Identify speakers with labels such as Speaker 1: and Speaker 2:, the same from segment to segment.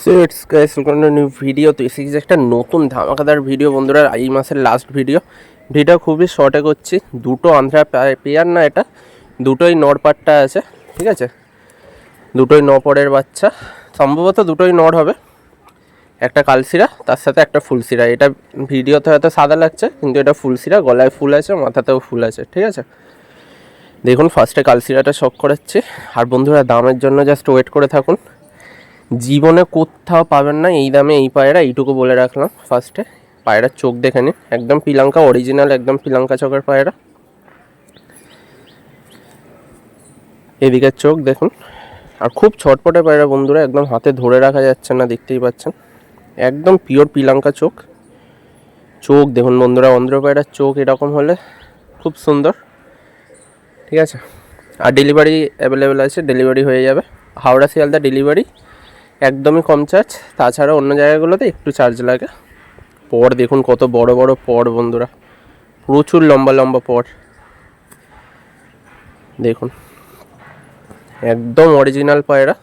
Speaker 1: So it's guys new video তো এসে গেছে একটা নতুন ধামাকাদার ভিডিও বন্ধুরা। এই মাসের লাস্ট ভিডিও ভিডিও খুবই শর্টে করছি। দুটো আন্ধ্রা পেয়ার না এটা। দুটোই নড়পাট্টা আছে, ঠিক আছে? দুটোই নপরের বাচ্চা। সম্ভবত দুটোই নড় হবে। একটা কালসিরা তার সাথে একটা ফুলসিরা এটা ভিডিওতে হয়তো সাদা লাগছে, কিন্তু এটা ফুলসিরা গলায় ফুল আছে, মাথাতেও ফুল আছে, ঠিক আছে? দেখুন ফার্স্টে কালসিরাটা শখ করাচ্ছে। আর বন্ধুরা, দামের জন্য জাস্ট ওয়েট করে থাকুন। জীবনে কোথাও পাবেন না, এই দামে এই পায়রা, এইটুকু বলে রাখলাম ফার্স্টে পায়রার চোখ দেখে নিন, একদম পিলাঙ্কা অরিজিনাল একদম পিলাঙ্কা চোখের পায়রা। এদিকের চোখ দেখুন, আর খুব ছটপটে পায়রা বন্ধুরা, একদম হাতে ধরে রাখা যাচ্ছে না, দেখতেই পাচ্ছেন। একদম পিওর পিলাঙ্কা চোখ। চোখ দেখুন বন্ধুরা, অন্ধ্র পায়রার চোখ এরকম হলে খুব সুন্দর। ঠিক আছে? আর ডেলিভারি অ্যাভেলেবেল আছে ডেলিভারি হয়ে যাবে। হাওড়া শিয়ালদা ডেলিভারি একদমই কম চার্জ তাছাড়া অন্য জায়গাগুলোতে একটু চার্জ লাগে। পর দেখুন কত বড় বড় পর বন্ধুরা। প্রচুর লম্বা লম্বা পর। দেখুন। একদম অরিজিনাল পায়রা।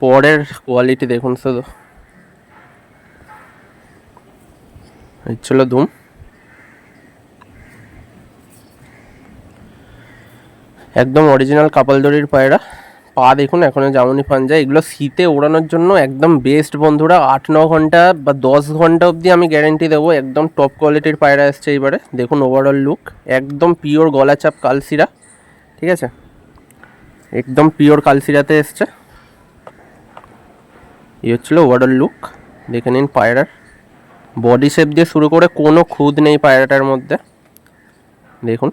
Speaker 1: পরের কোয়ালিটি দেখুন শুধু। ছিল ধুম। একদম অরিজিনাল কাপালদড়ির পায়রা। পা দেখুন, এখনও জামুনি পাঞ্জা এগুলো শীতে ওড়ানোর জন্য একদম বেস্ট বন্ধুরা। আট, ন ঘণ্টা বা দশ ঘণ্টা অবধি আমি গ্যারেন্টি দেবো, একদম টপ কোয়ালিটির পায়রা এসছে এইবারে। দেখুন ওভারঅল লুক একদম পিওর গলা চাপ কালসিরা ঠিক আছে? একদম পিওর কালসিরাতে এসছে। এই হচ্ছিল ওভারঅল লুক দেখে নিন পায়রার। বডি শেপ দিয়ে শুরু করে কোনো খুদ নেই পায়রাটার মধ্যে। দেখুন।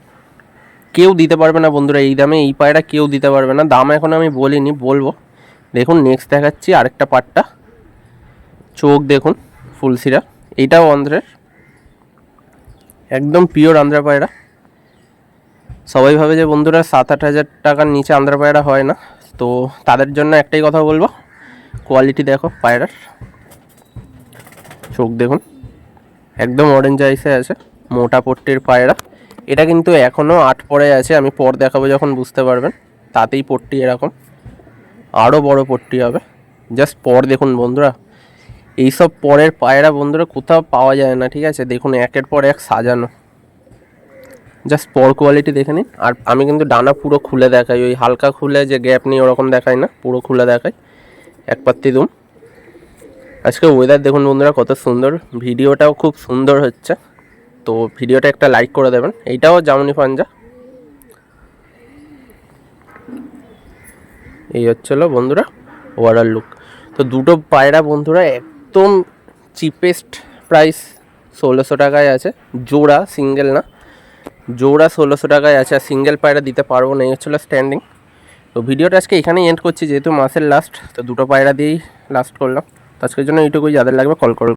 Speaker 1: কেউ দিতে পারবে না বন্ধুরা, এই দামে, এই পায়রা কেউ দিতে পারবে না। দাম এখন আমি বলিনি, বলব। দেখুন নেক্সট দেখাচ্ছি আরেকটা পাটটা। চোখ দেখুন ফুলসিরা এইটাও অন্ধ্রের। একদম পিওর আন্ধ্রা পায়রা। সবাই ভাবে যে বন্ধুরা সাত আট হাজার টাকার নিচে আন্ধ্রা পায়রা হয় না। তো তাদের জন্য একটাই কথা বলব কোয়ালিটি দেখো পায়রার। চোখ দেখুন, একদম অরেঞ্জ আইসে আছে, মোটা পট্টির পায়রা। এটা কিন্তু এখনও আট পরে আছে, আমি পর দেখাবো যখন বুঝতে পারবেন। তাতেই পট্টি এরকম। আরও বড় পট্টি হবে। জাস্ট পর দেখুন বন্ধুরা। এইসব পরের পায়রা বন্ধুরা কোথাও পাওয়া যায় না, ঠিক আছে? দেখুন, একের পর এক সাজানো। জাস্ট পর কোয়ালিটি দেখে নিন। আর আমি কিন্তু ডানা পুরো খুলে দেখাই। ওই হালকা খুলে যে গ্যাপ নিয়ে ওরকম দেখাই না, পুরো খুলে দেখাই। এক পাত্তি দুম। আজকে ওয়েদার দেখুন বন্ধুরা, কত সুন্দর। ভিডিওটাও খুব সুন্দর হচ্ছে। তো ভিডিওটা একটা লাইক করে দেবেন। এইটাও জামনি পাঞ্জা। এই হচ্ছিল বন্ধুরা ওভারঅল লুক তো দুটো পায়রা বন্ধুরা একদম চিপেস্ট প্রাইস ষোলোশো টাকায় আছে। জোড়া সিঙ্গেল না। জোড়া ষোলোশো টাকায় আছে আর সিঙ্গেল পায়রা দিতে পারব না, এই হচ্ছিল স্ট্যান্ডিং তো ভিডিওটা আজকে এখানেই এন্ড করছি, যেহেতু মাসের লাস্ট তো দুটো পায়রা দিয়েই লাস্ট করলাম। তো আজকের জন্য এইটুকুই, যাদের লাগবে কল করো